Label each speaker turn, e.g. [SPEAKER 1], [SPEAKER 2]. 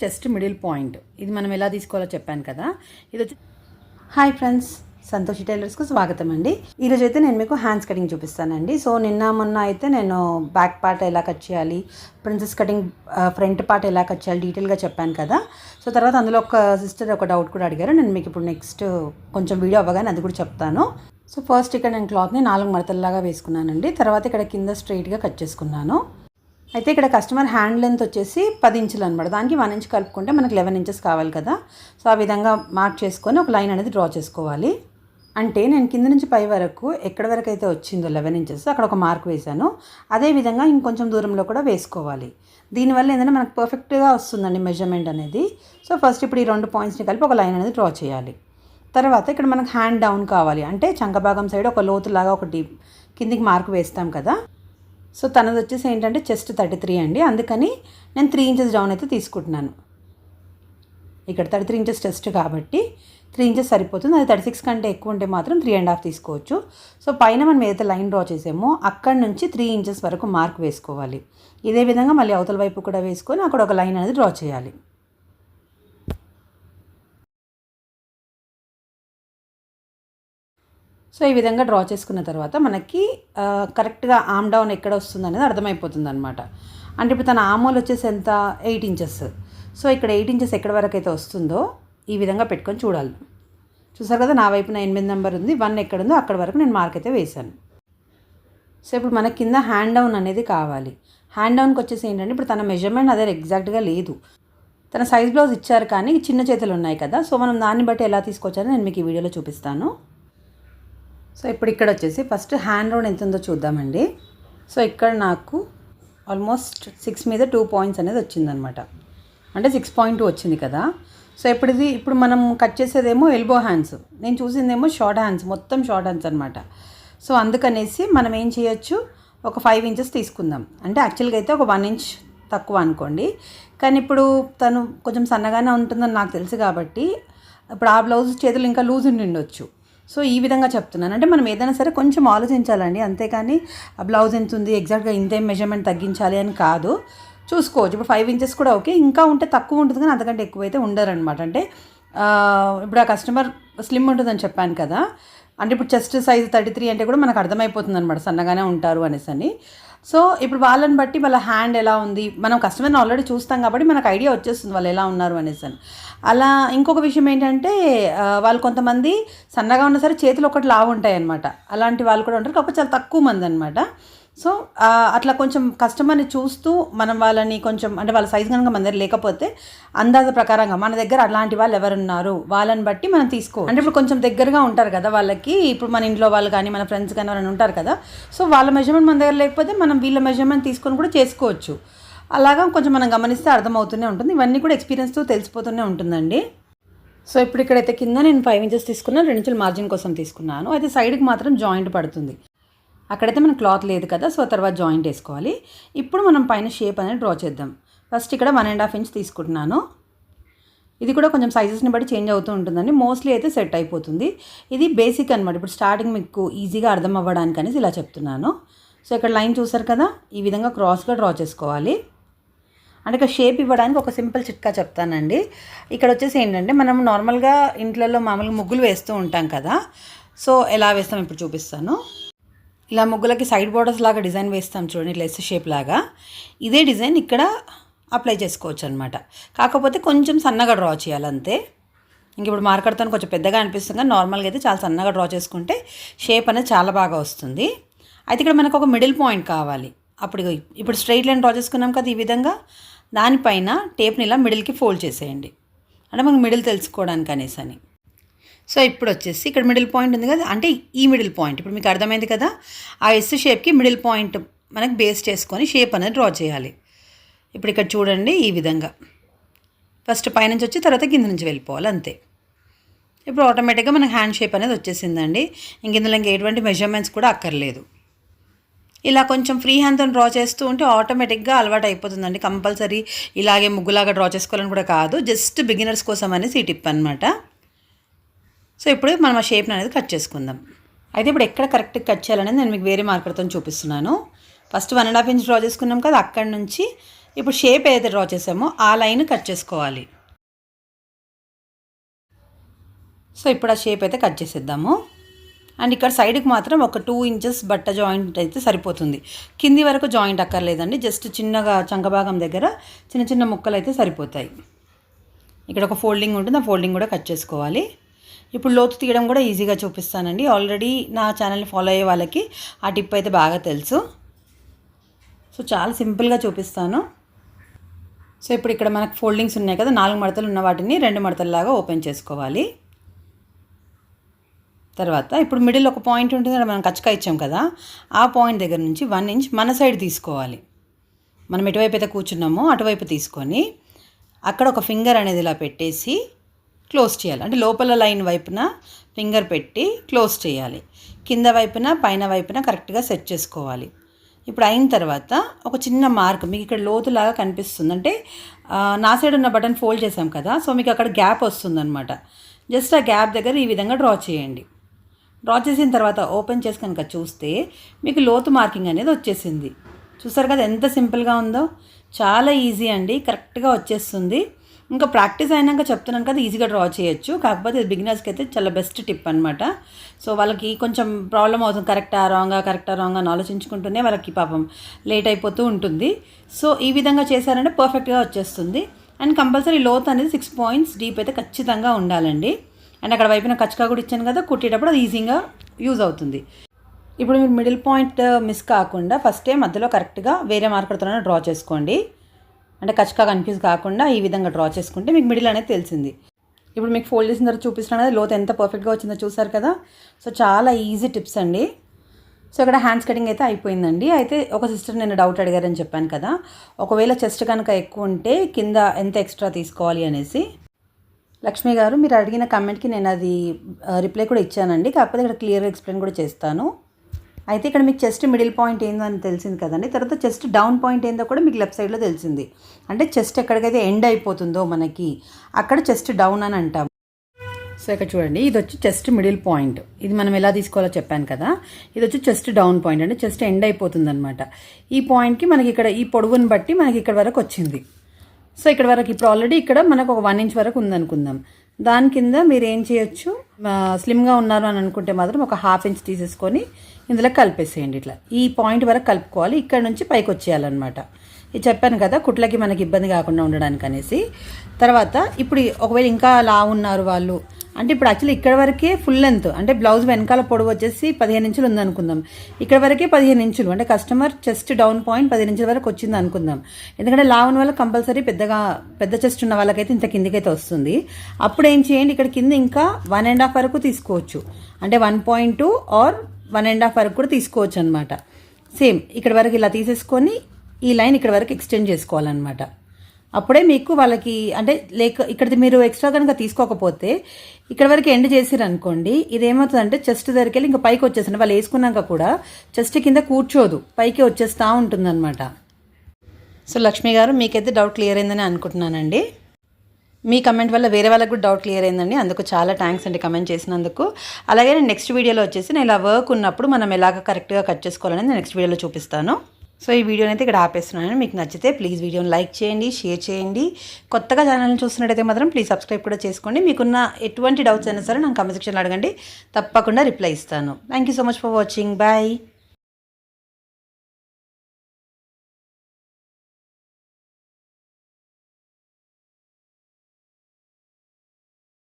[SPEAKER 1] Chest middle point. ఇది మనం ఎలా తీసుకోవాలో చెప్పాను కదా. ఇది వచ్చి హాయ్ ఫ్రెండ్స్ సంతోషి టైలర్స్కు స్వాగతం అండి. ఈరోజు అయితే నేను మీకు హ్యాండ్స్ కటింగ్ చూపిస్తానండి. సో నిన్న మొన్న అయితే నేను బ్యాక్ పార్ట్ ఎలా కట్ చేయాలి ప్రిన్సెస్ కటింగ్ ఫ్రంట్ పార్ట్ ఎలా కట్ చేయాలి డీటెయిల్గా చెప్పాను కదా. సో తర్వాత అందులో ఒక సిస్టర్ ఒక డౌట్ కూడా అడిగారు. నేను మీకు ఇప్పుడు నెక్స్ట్ కొంచెం వీడియో అవ్వగానే అది కూడా చెప్తాను. సో ఫస్ట్ ఇక్కడ నేను క్లాత్ని నాలుగు మడతల్లాగా వేసుకున్నానండి. తర్వాత ఇక్కడ కింద స్ట్రైట్గా కట్ చేసుకున్నాను. అయితే ఇక్కడ కస్టమర్ హ్యాండ్ లెంత్ వచ్చేసి పది ఇంచులు అనమాట దానికి వన్ ఇంచ్ కలుపుకుంటే మనకి లెవెన్ ఇంచెస్ కావాలి కదా. సో ఆ విధంగా మార్క్ చేసుకొని ఒక లైన్ అనేది డ్రా చేసుకోవాలి. అంటే నేను కింద నుంచి పై వరకు ఎక్కడి వరకు అయితే వచ్చిందో లెవెన్ ఇంచెస్ అక్కడ ఒక మార్క్ వేశాను. అదేవిధంగా ఇంకొంచెం దూరంలో కూడా వేసుకోవాలి. దీనివల్ల ఏంటంటే మనకు పర్ఫెక్ట్గా వస్తుందండి మెజర్మెంట్ అనేది. సో ఫస్ట్ ఇప్పుడు ఈ రెండు పాయింట్స్ని కలిపి ఒక లైన్ అనేది డ్రా చేయాలి. తర్వాత ఇక్కడ మనకు హ్యాండ్ డౌన్ కావాలి. అంటే చంకభాగం సైడ్ ఒక లోతులాగా డీప్ కిందికి మార్క్ వేస్తాం కదా. సో తనది వచ్చేసి ఏంటంటే చెస్ట్ థర్టీ త్రీ అండి. అందుకని నేను త్రీ ఇంచెస్ డౌన్ అయితే తీసుకుంటున్నాను. ఇక్కడ థర్టీ త్రీ ఇంచెస్ చెస్ట్ కాబట్టి త్రీ ఇంచెస్ సరిపోతుంది. అది థర్టీ సిక్స్ కంటే ఎక్కువ ఉంటే మాత్రం త్రీ అండ్ హాఫ్ తీసుకోవచ్చు. సో పైన మనం ఏదైతే లైన్ డ్రా చేసామో అక్కడ నుంచి త్రీ ఇంచెస్ వరకు మార్క్ వేసుకోవాలి. ఇదే విధంగా మళ్ళీ అవతల వైపు కూడా వేసుకొని అక్కడ ఒక లైన్ అనేది డ్రా చేయాలి. సో ఈ విధంగా డ్రా చేసుకున్న తర్వాత మనకి కరెక్ట్గా ఆమ్ డౌన్ ఎక్కడ వస్తుంది అనేది అర్థమైపోతుంది అనమాట అంటే ఇప్పుడు తన ఆమోల్ వచ్చేసి ఎంత? Eight inches. సో ఇక్కడ ఎయిట్ ఇంచెస్ ఎక్కడ వరకు అయితే వస్తుందో ఈ విధంగా పెట్టుకొని చూడాలి. చూసారు కదా నా వైపున ఎనిమిది నెంబర్ ఉంది వన్ ఎక్కడ ఉందో అక్కడ వరకు నేను మార్క్ అయితే వేశాను. సో ఇప్పుడు మన కింద హ్యాండ్ డౌన్ అనేది కావాలి. హ్యాండ్ డౌన్కి వచ్చేసి ఏంటంటే ఇప్పుడు తన మెజర్మెంట్ అదే ఎగ్జాక్ట్గా లేదు. తన సైజ్ బ్లౌజ్ ఇచ్చారు కానీ చిన్న చేతులు ఉన్నాయి కదా సో మనం దాన్ని బట్టి ఎలా తీసుకొచ్చారో నేను మీకు ఈ వీడియోలో చూపిస్తాను. సో ఇప్పుడు ఇక్కడ వచ్చేసి ఫస్ట్ హ్యాండ్ రౌండ్ ఎంత ఉందో చూద్దామండి. సో ఇక్కడ నాకు ఆల్మోస్ట్ సిక్స్ మీద టూ పాయింట్స్ అనేది వచ్చిందనమాట. అంటే సిక్స్ పాయింట్ టూ వచ్చింది కదా. సో ఇప్పుడు ఇది ఇప్పుడు మనం కట్ చేసేదేమో ఎల్బో హ్యాండ్స్ నేను చూసిందేమో షార్ట్ హ్యాండ్స్ మొత్తం షార్ట్ హ్యాండ్స్ అనమాట. సో అందుకనేసి మనం ఏం చేయొచ్చు? ఒక ఫైవ్ ఇంచెస్ తీసుకుందాం. అంటే యాక్చువల్గా అయితే ఒక వన్ ఇంచ్ తక్కువ అనుకోండి. కానీ ఇప్పుడు తను కొంచెం సన్నగానే ఉంటుందని నాకు తెలుసు కాబట్టి ఇప్పుడు ఆ బ్లౌజ్ చేతులు ఇంకా లూజ్ ఉండి ఉండొచ్చు. సో ఈ విధంగా చెప్తున్నాను. అంటే మనం ఏదైనా సరే కొంచెం ఆలోచించాలండి. అంతేకాని ఆ బ్లౌజ్ ఎంత ఉంది ఎగ్జాక్ట్గా ఇంతే మెజర్మెంట్ తగ్గించాలి అని కాదు. చూసుకోవచ్చు. ఇప్పుడు ఫైవ్ ఇంచెస్ కూడా ఓకే. ఇంకా ఉంటే తక్కువ ఉంటుంది కానీ అంతకంటే ఎక్కువైతే ఉండరనమాట అంటే ఇప్పుడు ఆ కస్టమర్ స్లిమ్ ఉంటుందని చెప్పాను కదా. అంటే ఇప్పుడు చెస్ట్ సైజ్ థర్టీ త్రీ అంటే కూడా మనకు అర్థమైపోతుంది అనమాట సన్నగానే ఉంటారు అనేసి అని. సో ఇప్పుడు వాళ్ళని బట్టి వాళ్ళ హ్యాండ్ ఎలా ఉంది? మనం కస్టమర్ని ఆల్రెడీ చూస్తాం కాబట్టి మనకు ఐడియా వచ్చేస్తుంది వాళ్ళు ఎలా ఉన్నారు అనేసి అని. అలా ఇంకొక విషయం ఏంటంటే వాళ్ళు కొంతమంది సన్నగా ఉన్న సరే చేతులు ఒకటి లావు ఉంటాయి అనమాట అలాంటి వాళ్ళు కూడా ఉంటారు. కాకపోతే చాలా తక్కువ మంది అనమాట సో అట్లా కొంచెం కస్టమర్ని చూస్తూ మనం వాళ్ళని కొంచెం అంటే వాళ్ళ సైజు కనుక మన దగ్గర లేకపోతే అందాజ ప్రకారంగా మన దగ్గర అలాంటి వాళ్ళు ఎవరున్నారు? వాళ్ళని బట్టి మనం తీసుకో అంటే ఇప్పుడు కొంచెం దగ్గరగా ఉంటారు కదా వాళ్ళకి. ఇప్పుడు మన ఇంట్లో వాళ్ళు కానీ మన ఫ్రెండ్స్ కానీ ఎవరైనా ఉంటారు కదా. సో వాళ్ళ మెజర్మెంట్ మన దగ్గర లేకపోతే మనం వీళ్ళ మెజర్మెంట్ తీసుకొని కూడా చేసుకోవచ్చు. అలాగా కొంచెం మనం గమనిస్తే అర్థమవుతూనే ఉంటుంది. ఇవన్నీ కూడా ఎక్స్పీరియన్స్తో తెలిసిపోతూనే ఉంటుందండి. సో ఇప్పుడు ఇక్కడైతే కింద నేను ఫైవ్ ఇంచెస్ తీసుకున్నాను రెండు ఇంచులు మార్జిన్ కోసం తీసుకున్నాను. అయితే సైడ్కి మాత్రం జాయింట్ పడుతుంది. అక్కడైతే మన క్లాత్ లేదు కదా సో తర్వాత జాయింట్ వేసుకోవాలి. ఇప్పుడు మనం పైన షేప్ అనేది డ్రా చేద్దాం. ఫస్ట్ ఇక్కడ వన్ అండ్ హాఫ్ ఇంచ్ తీసుకుంటున్నాను. ఇది కూడా కొంచెం సైజెస్ని బట్టి చేంజ్ అవుతూ ఉంటుందండి. మోస్ట్లీ అయితే సెట్ అయిపోతుంది. ఇది బేసిక్ అనమాట ఇప్పుడు స్టార్టింగ్ మీకు ఈజీగా అర్థం అవ్వడానికి అనేసి ఇలా చెప్తున్నాను. సో ఇక్కడ లైన్ చూసారు కదా ఈ విధంగా క్రాస్గా డ్రా చేసుకోవాలి. అంటే షేప్ ఇవ్వడానికి ఒక సింపుల్ చిట్కా చెప్తానండి. ఇక్కడ వచ్చేసి ఏంటంటే మనం నార్మల్గా ఇంట్లలో మామూలుగా ముగ్గులు వేస్తూ ఉంటాం కదా. సో ఎలా వేస్తాం ఇప్పుడు చూపిస్తాను. ఇలా ముగ్గులకి సైడ్ బోర్డర్స్ లాగా డిజైన్ వేస్తాం చూడండి ఇట్లా ఎస్ షేప్ లాగా. ఇదే డిజైన్ ఇక్కడ అప్లై చేసుకోవచ్చు అనమాట కాకపోతే కొంచెం సన్నగా డ్రా చేయాలి అంతే ఇంక ఇప్పుడు మార్కర్తో కొంచెం పెద్దగా అనిపిస్తుంది కానీ నార్మల్గా అయితే చాలా సన్నగా డ్రా చేసుకుంటే షేప్ అనేది చాలా బాగా వస్తుంది. అయితే ఇక్కడ మనకు ఒక మిడిల్ పాయింట్ కావాలి. అప్పుడు ఇప్పుడు స్ట్రైట్ లైన్ డ్రా చేసుకున్నాం కదా ఈ విధంగా. దానిపైన టేప్ని ఇలా మిడిల్కి ఫోల్డ్ చేసేయండి. అంటే మనకు మిడిల్ తెలుసుకోవడానికి అనేసి అని. సో ఇప్పుడు వచ్చేసి ఇక్కడ మిడిల్ పాయింట్ ఉంది కదా అంటే ఈ మిడిల్ పాయింట్. ఇప్పుడు మీకు అర్థమైంది కదా ఆ ఎస్ షేప్కి మిడిల్ పాయింట్ మనకు బేస్ చేసుకొని షేప్ అనేది డ్రా చేయాలి. ఇప్పుడు ఇక్కడ చూడండి ఈ విధంగా. ఫస్ట్ పైనుంచి వచ్చి తర్వాత కింద నుంచి వెళ్ళిపోవాలి అంతే. ఇప్పుడు ఆటోమేటిక్గా మనకు హ్యాండ్ షేప్ అనేది వచ్చేసిందండి. ఇంక ఇందులో ఇంక ఎటువంటి మెజర్మెంట్స్ కూడా అక్కర్లేదు. ఇలా కొంచెం ఫ్రీ హ్యాండ్తో డ్రా చేస్తూ ఉంటే ఆటోమేటిక్గా అలవాటు అయిపోతుందండి. కంపల్సరీ ఇలాగే ముగ్గులాగా డ్రా చేసుకోవాలని కూడా కాదు. జస్ట్ బిగినర్స్ కోసం అనేసి ఈ టిప్ అనమాట సో ఇప్పుడు మనం ఆ షేప్ని అనేది కట్ చేసుకుందాం. అయితే ఇప్పుడు ఎక్కడ కరెక్ట్గా కట్ చేయాలనేది నేను మీకు వేరే మార్కర్తో చూపిస్తున్నాను. First one and half inch draw చేసుకున్నాం కదా అక్కడి నుంచి ఇప్పుడు షేప్ ఏదైతే డ్రా చేసామో ఆ లైన్ కట్ చేసుకోవాలి. సో ఇప్పుడు ఆ షేప్ అయితే కట్ చేసేద్దాము. అండ్ ఇక్కడ సైడ్కి మాత్రం ఒక టూ ఇంచెస్ బట్ట జాయింట్ అయితే సరిపోతుంది. కింది వరకు జాయింట్ అక్కర్లేదండి. జస్ట్ చిన్నగా చంకభాగం దగ్గర చిన్న చిన్న ముక్కలు అయితే సరిపోతాయి. ఇక్కడ ఒక ఫోల్డింగ్ ఉంటుంది. ఆ ఫోల్డింగ్ కూడా కట్ చేసుకోవాలి. ఇప్పుడు లోతు తీయడం కూడా ఈజీగా చూపిస్తానండి. ఆల్రెడీ నా ఛానల్ని ఫాలో అయ్యే వాళ్ళకి ఆ టిప్ అయితే బాగా తెలుసు. సో చాలా సింపుల్గా చూపిస్తాను. సో ఇప్పుడు ఇక్కడ మనకు ఫోల్డింగ్స్ ఉన్నాయి కదా. నాలుగు మడతలు ఉన్న వాటిని రెండు మడతల్లాగా ఓపెన్ చేసుకోవాలి. తర్వాత ఇప్పుడు మిడిల్ ఒక పాయింట్ ఉంటుంది మనం కచ్చకా ఇచ్చాం కదా ఆ పాయింట్ దగ్గర నుంచి వన్ ఇంచ్ మన సైడ్ తీసుకోవాలి. మనం ఎటువైపు అయితే కూర్చున్నామో అటువైపు తీసుకొని అక్కడ ఒక ఫింగర్ అనేది ఇలా పెట్టేసి క్లోజ్ చేయాలి. అంటే లోపల లైన్ వైపున ఫింగర్ పెట్టి క్లోజ్ చేయాలి. కింద వైపున పైన వైపున కరెక్ట్గా సెట్ చేసుకోవాలి. ఇప్పుడు అయిన తర్వాత ఒక చిన్న మార్క్ మీకు ఇక్కడ లోతులాగా కనిపిస్తుంది. అంటే నా సైడ్ ఉన్న బటన్ ఫోల్డ్ చేసాం కదా సో మీకు అక్కడ గ్యాప్ వస్తుందన్నమాట. జస్ట్ ఆ గ్యాప్ దగ్గర ఈ విధంగా డ్రా చేయండి. డ్రా చేసిన తర్వాత ఓపెన్ చేసి కనుక చూస్తే మీకు లోతు మార్కింగ్ అనేది వచ్చేసింది. చూసారు కదా ఎంత సింపుల్గా ఉందో? చాలా ఈజీ అండి కరెక్ట్గా వచ్చేస్తుంది. ఇంకా ప్రాక్టీస్ అయినాక చెప్తున్నాను కదా ఈజీగా డ్రా చేయొచ్చు. కాకపోతే బిగినర్స్కి అయితే చాలా బెస్ట్ టిప్ అనమాట సో వాళ్ళకి కొంచెం ప్రాబ్లం అవుతుంది కరెక్టా రాంగా కరెక్టా రాంగా అని ఆలోచించుకుంటూనే వాళ్ళకి పాపం లేట్ అయిపోతూ ఉంటుంది. సో ఈ విధంగా చేశారంటే పర్ఫెక్ట్గా వచ్చేస్తుంది. అండ్ కంపల్సరీ లోత్ అనేది సిక్స్ పాయింట్స్ డీప్ అయితే ఖచ్చితంగా ఉండాలండి. అండ్ అక్కడ వైపున కచ్చకా కూడా ఇచ్చాను కదా కుట్టేటప్పుడు అది ఈజీగా యూజ్ అవుతుంది. ఇప్పుడు మీరు మిడిల్ పాయింట్ మిస్ కాకుండా ఫస్టే మధ్యలో కరెక్ట్గా వేరే మార్కర్తోనే డ్రా చేసుకోండి. అంటే కచ్చకా కన్ఫ్యూజ్ కాకుండా ఈ విధంగా డ్రా చేసుకుంటే మీకు మిడిల్ అనేది తెలిసింది. ఇప్పుడు మీకు ఫోల్డ్ చేసిన తర్వాత చూపిస్తున్నాను కదా లోతు ఎంత పర్ఫెక్ట్గా వచ్చిందో చూసారు కదా? సో చాలా ఈజీ టిప్స్ అండి. సో ఇక్కడ హ్యాండ్స్ కటింగ్ అయితే అయిపోయిందండి. అయితే ఒక సిస్టర్ నేను డౌట్ అడిగారని చెప్పాను కదా ఒకవేళ చెస్ట్ కనుక ఎక్కువ ఉంటే కింద ఎంత ఎక్స్ట్రా తీసుకోవాలి అనేసి. లక్ష్మి గారు మీరు అడిగిన కమెంట్కి నేను అది రిప్లై కూడా ఇచ్చానండి. కాకపోతే ఇక్కడ క్లియర్గా ఎక్స్ప్లెయిన్ కూడా చేస్తాను. అయితే ఇక్కడ మీకు చెస్ట్ మిడిల్ పాయింట్ ఏందో అని తెలిసింది కదండి. తర్వాత చెస్ట్ డౌన్ పాయింట్ ఏందో కూడా మీకు లెఫ్ట్ సైడ్లో తెలిసింది. అంటే చెస్ట్ ఎక్కడికైతే ఎండ్ అయిపోతుందో మనకి అక్కడ చెస్ట్ డౌన్ అని అంటాం. సో ఇక్కడ చూడండి ఇది వచ్చి చెస్ట్ మిడిల్ పాయింట్. ఇది మనం ఎలా తీసుకోవాలో చెప్పాను కదా. ఇది వచ్చి చెస్ట్ డౌన్ పాయింట్. అంటే చెస్ట్ ఎండ్ అయిపోతుంది అనమాట ఈ పాయింట్కి మనకి ఇక్కడ ఈ పొడవుని బట్టి మనకి ఇక్కడ వరకు వచ్చింది. సో ఇక్కడ వరకు ఇప్పుడు ఆల్రెడీ ఇక్కడ మనకు ఒక వన్ ఇంచ్ వరకు ఉందనుకుందాం. దాని కింద మీరు ఏం చేయొచ్చు? స్లిమ్గా ఉన్నారు అని అనుకుంటే మాత్రం ఒక హాఫ్ ఇంచ్ తీసేసుకొని ఇందులో కలిపేసేయండి ఇట్లా. ఈ పాయింట్ వరకు కలుపుకోవాలి. ఇక్కడ నుంచి పైకి వచ్చేయాలన్నమాట. ఇది చెప్పాను కదా కుట్లకి మనకి ఇబ్బంది కాకుండా ఉండడానికి అనేసి. తర్వాత ఇప్పుడు ఒకవేళ ఇంకా లా ఉన్నారు వాళ్ళు అంటే ఇప్పుడు యాక్చువల్లీ ఇక్కడ వరకే ఫుల్ లెంత్ అంటే బ్లౌజ్ వెనకాల పొడవు వచ్చేసి పదిహేను ఇంచులు ఉందనుకుందాం. ఇక్కడ వరకే పదిహేను ఇంచులు అంటే కస్టమర్ చెస్ట్ డౌన్ పాయింట్ పదిహేను ఇంచుల వరకు వచ్చింది అనుకుందాం. ఎందుకంటే లా ఉన్న కంపల్సరీ పెద్దగా పెద్ద చెస్ట్ ఉన్న వాళ్ళకైతే ఇంత కిందికైతే వస్తుంది. అప్పుడు ఏం చేయండి ఇక్కడ కింద ఇంకా వన్ అండ్ హాఫ్ వరకు తీసుకోవచ్చు. అంటే one point two or one and half వరకు కూడా తీసుకోవచ్చు అనమాట సేమ్ ఇక్కడ వరకు ఇలా తీసేసుకొని ఈ లైన్ ఇక్కడ వరకు ఎక్స్టెండ్ చేసుకోవాలన్నమాట. అప్పుడే మీకు వాళ్ళకి అంటే లేక ఇక్కడ మీరు ఎక్స్ట్రా కనుక తీసుకోకపోతే ఇక్కడ వరకు ఎండ్ చేసిరు అనుకోండి ఇది ఏమవుతుందంటే చెస్ట్ దగ్గరికి వెళ్ళి ఇంకా పైకి వచ్చేస్తుంది. వాళ్ళు వేసుకున్నాక కూడా చెస్ట్ కింద కూర్చోదు. పైకి వచ్చేస్తూ ఉంటుందన్నమాట. సో లక్ష్మి గారు మీకైతే డౌట్ క్లియర్ అయిందని అనుకుంటున్నానండి. మీ కమెంట్ వల్ల వేరే వాళ్ళకి కూడా డౌట్ క్లియర్ అయిందండి. అందుకు చాలా థ్యాంక్స్ అండి కమెంట్ చేసినందుకు. అలాగే నేను నెక్స్ట్ వీడియోలో వచ్చేసి నేను ఇలా వర్క్ ఉన్నప్పుడు మనం ఎలాగ కరెక్ట్గా కట్ చేసుకోవాలని నేను నెక్స్ట్ వీడియోలో చూపిస్తాను. సో ఈ వీడియోని అయితే ఇక్కడ ఆపేస్తున్నాను. మీకు నచ్చితే ప్లీజ్ వీడియోని లైక్ చేయండి షేర్ చేయండి. కొత్తగా ఛానల్ని చూస్తున్నట్టయితే మాత్రం ప్లీజ్ సబ్స్క్రైబ్ కూడా చేసుకోండి. మీకున్న ఎటువంటి డౌట్స్ అయినా సరే నాకు కమెంట్ సెక్షన్లో అడగండి. తప్పకుండా రిప్లై ఇస్తాను. Thank you so much for watching bye